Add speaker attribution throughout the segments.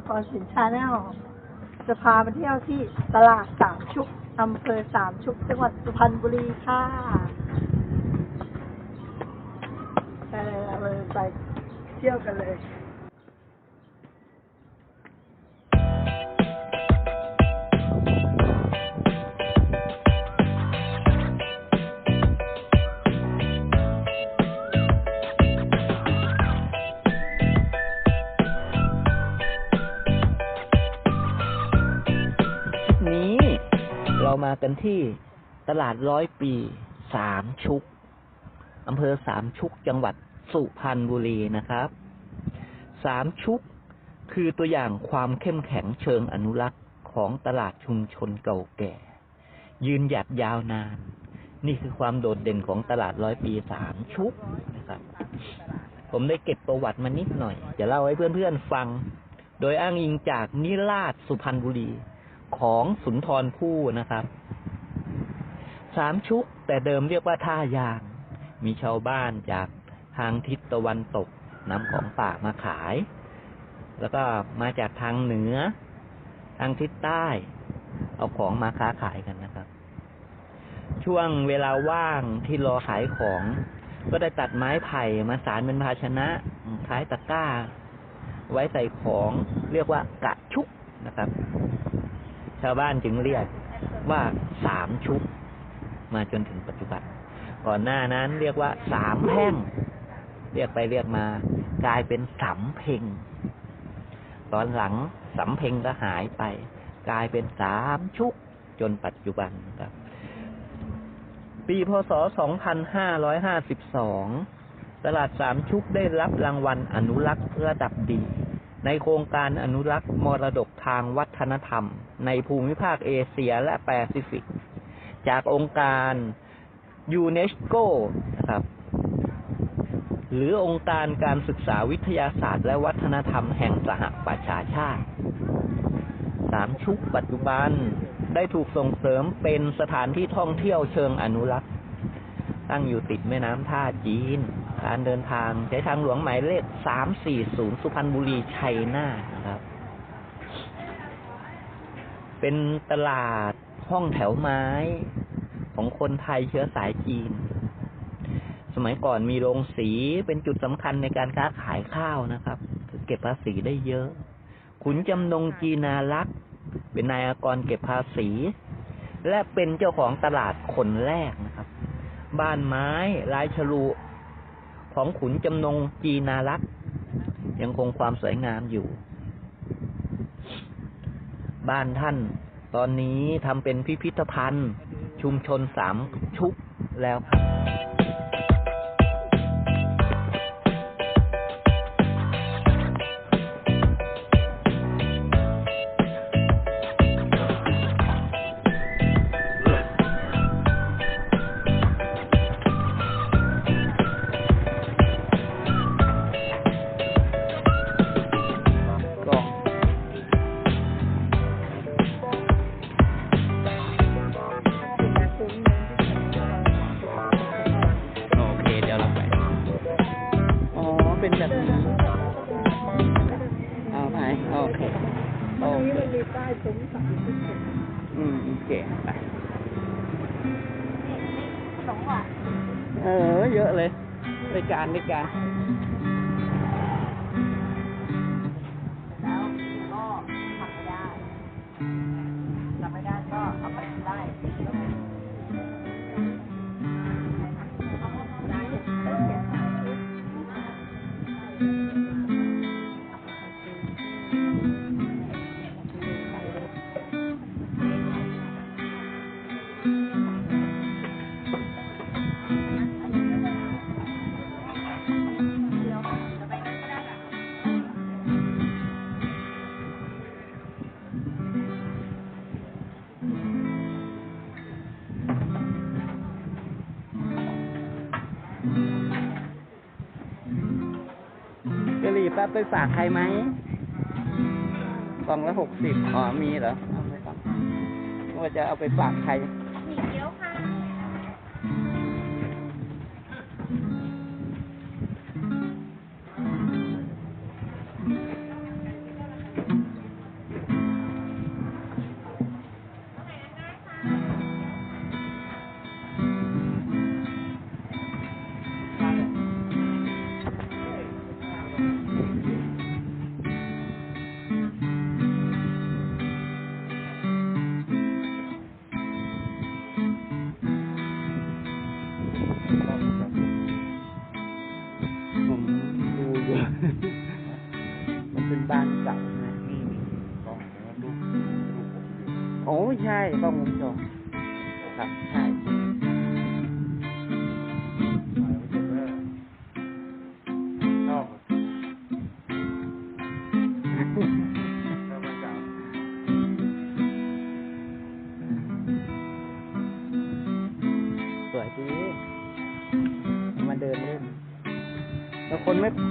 Speaker 1: งกรสินชาแนลจะพาไปเที่ยวที่ตลาดสามชุกอำเภอสามชุกจังหวัดสุพรรณบุรีค่ะไปเลยเราเลยไปเที่ยวกันเลย
Speaker 2: มากันที่ตลาดร้อยปีสามชุกอำเภอสามชุกจังหวัดสุพรรณบุรีนะครับ สามชุกคือตัวอย่างความเข้มแข็งเชิงอนุรักษ์ของตลาดชุมชนเก่าแก่ ยืนหยัดยาวนาน นี่คือความโดดเด่นของตลาดร้อยปีสามชุกนะครับ ผมได้เก็บประวัติมานิดหน่อย จะเล่าให้เพื่อนๆฟัง โดยอ้างอิงจากนิราชสุพรรณบุรีของสุนทรภู่นะครับ สามชุกแต่เดิมเรียกว่าท่ายาง มีชาวบ้านจากทางทิศตะวันตกนำของป่ามาขาย แล้วก็มาจากทางเหนือ ทางทิศใต้ เอาของมาค้าขายกันนะครับ ช่วงเวลาว่างที่รอขายของ ก็ได้ตัดไม้ไผ่มาสารเป็นภาชนะคล้ายตะกร้า ไว้ใส่ของเรียกว่ากะชุกนะครับ ชาวบ้านจึงเรียกว่าสามชุก มาจนถึงปัจจุบัน ก่อนหน้านั้นเรียกว่าสามแพ่ง เรียกไปเรียกมา กลายเป็นสำเพ็ง ตอนหลังสำเพ็งก็หายไป กลายเป็นสามชุกจนปัจจุบันครับ ปีพศ 2552 ตลาดสามชุกได้รับรางวัลอนุรักษ์ระดับดี ในโครงการอนุรักษ์มรดกทางวัฒนธรรม ในภูมิภาคเอเชียและแปซิฟิก จากองค์การยูเนสโกนะครับหรือองค์การการศึกษาวิทยาศาสตร์ และวัฒนธรรมแห่งสหประชาชาติสามชุกปัจจุบันได้ถูกส่งเสริมเป็นสถานที่ท่องเที่ยวเชิงอนุรักษ์ ตั้งอยู่ติดแม่น้ำท่าจีน การเดินทางใช้ทางหลวงหมายเลข 340 สุพรรณบุรี ชัยนาทนะครับ เป็นตลาด ห้องแถวไม้ของคนไทยเชื้อสายจีน สมัยก่อนมีโรงสีเป็นจุดสำคัญในการค้าขายข้าวนะครับ คือเก็บภาษีได้เยอะ ขุนจำนงจีนารักษ์เป็นนายอากรเก็บภาษี และเป็นเจ้าของตลาดคนแรกนะครับ บ้านไม้ลายฉลุของขุนจำนงจีนารักษ์ยังคงความสวยงามอยู่ บ้านท่าน ตอนนี้ทำเป็นพิพิธภัณฑ์ ชุมชนสามชุกแล้วครับ
Speaker 1: มีป้ายซุ้มสามชุก
Speaker 2: อืมโอเคไป
Speaker 1: สองบาท
Speaker 2: เออ เยอะเลยรายการรายการ รับไปฝากใครไหมกล่องละหกสิบอ๋อมีเหรอเอาไปฝากว่าจะเอาไปฝากใคร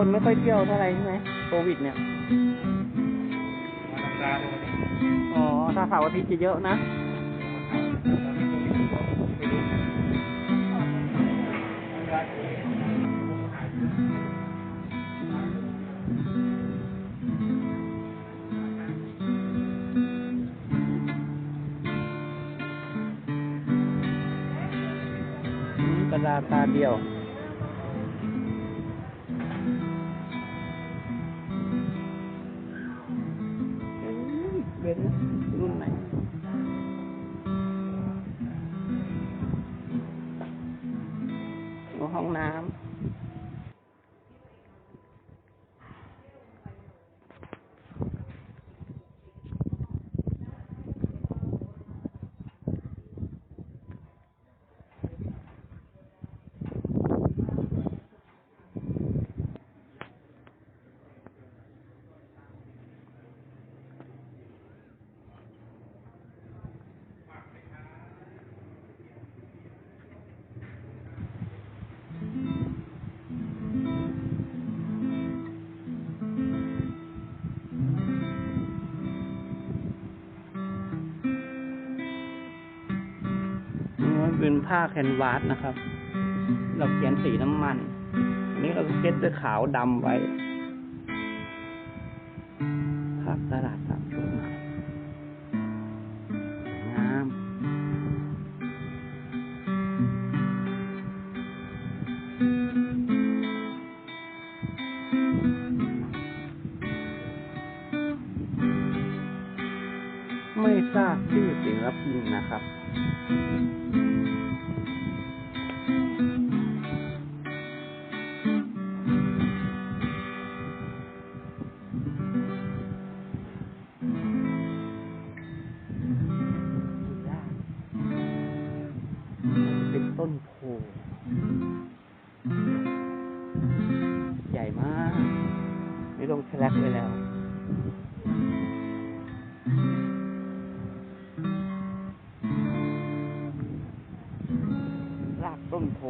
Speaker 1: ค
Speaker 3: น
Speaker 4: ไม่
Speaker 3: ค่อยเที่ยวเท่าไหร่ใช่ไหมโควิดเนี่ยอ๋อถ้าเสาร์อาทิตย์จะเยอะนะ
Speaker 4: ตอนนี้โควิดก็ไม่รู้ทำงานเอง
Speaker 3: อืมกระดาษตาเดียว เป็นผ้าแคนวาสนะครับ เราเขียนสีน้ำมัน อันนี้เราเช็ดด้วยขาวดำไว้ภาพตลาดสามชุดนะครับสวยงามไม่ทราบชื่อศิลปินนะครับ นต้นโพใหญ่มากนี่ลงแทรกไปแล้วรากต้นโพ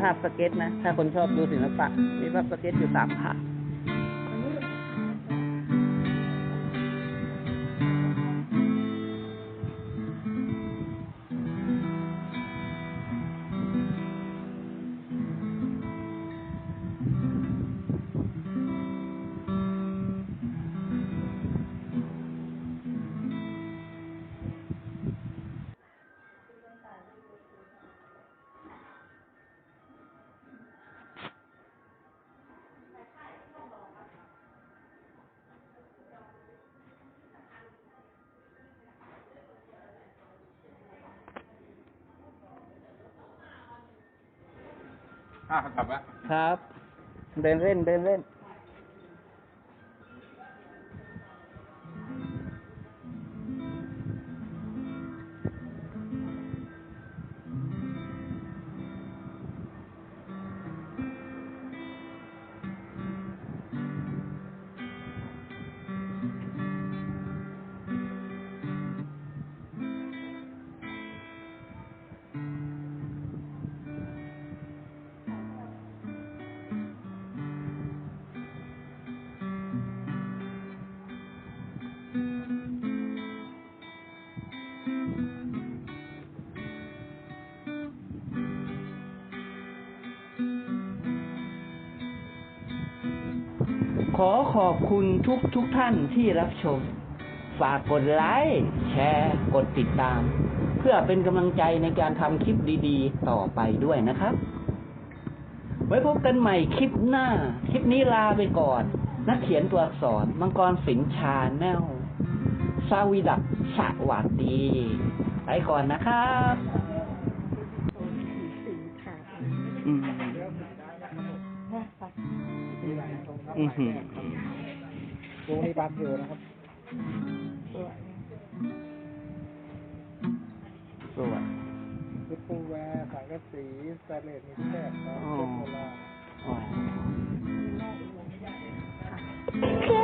Speaker 3: ภาพสเก็ตนะ ถ้าคนชอบดูศิลปะ มีภาพสเก็ตอยู่สามภาพ
Speaker 4: อะกลับละ
Speaker 3: ครับ เดินเล่นเดินเล่น
Speaker 2: ขอขอบคุณทุกทุกท่านที่รับชม ฝากกดไลค์ แชร์ กดติดตาม เพื่อเป็นกำลังใจในการทำคลิปดีๆ ต่อไปด้วยนะครับ ไว้พบกันใหม่คลิปหน้า คลิปนี้ลาไปก่อน นักเขียนตัวอักษร มังกรสินชาแนลซาวิดักสวัสดี ไปก่อนนะครับ
Speaker 1: สีขาด
Speaker 3: อืม อือหือ
Speaker 4: วงนี้บางอยู่นะครับ
Speaker 1: สวย
Speaker 4: ลิปูแวร์สายกะสีสแตนเลสมีแทบอครื่
Speaker 3: อ
Speaker 4: งโบราณ
Speaker 3: อ๋อ
Speaker 1: ค่ะ